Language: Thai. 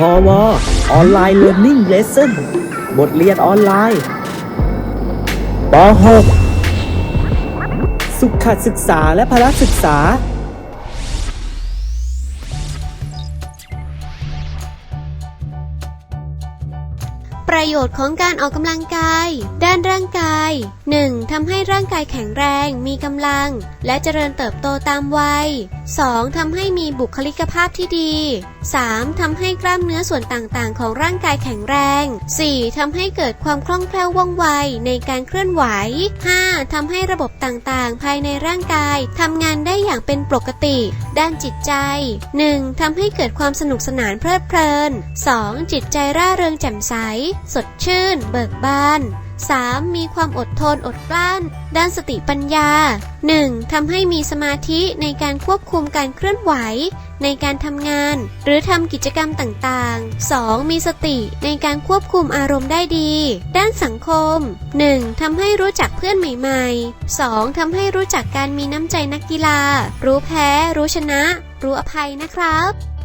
พอวออนไลน์เรียน i ิ g งเลสเซ่นบทเรียนออนไลน์ป .6 สุขศึกษาและพละศึกษา ประโยชน์ของการออกกำลังกาย ด้านร่างกาย 1. ทำให้ร่างกายแข็งแรง มีกำลัง และเจริญเติบโตตามวัย 2. ทำให้มีบุคลิกภาพที่ดี 3. ทำให้กล้ามเนื้อส่วนต่างๆ ของร่างกายแข็งแรง 4. ทำให้เกิดความคล่องแคล่วว่องไวในการเคลื่อนไหว 5. ทำให้ระบบต่างๆ ภายในร่างกายทำงานได้อย่างเป็นปกติ ด้านจิตใจ 1. ทำให้เกิดความสนุกสนานเพลิดเพลิน 2. จิตใจร่าเริงแจ่มใส สดชื่น เบิกบาน 3. มีความอดทนอดกลั้น ด้านสติปัญญา 1. ทำให้มีสมาธิในการควบคุมการเคลื่อนไหว ในการทำงาน หรือทำกิจกรรมต่างๆ 2. มีสติในการควบคุมอารมณ์ได้ดี ด้านสังคม 1. ทำให้รู้จักเพื่อนใหม่ๆ 2. ทำให้รู้จักการมีน้ำใจนักกีฬา รู้แพ้ รู้ชนะ รู้อภัยนะครับ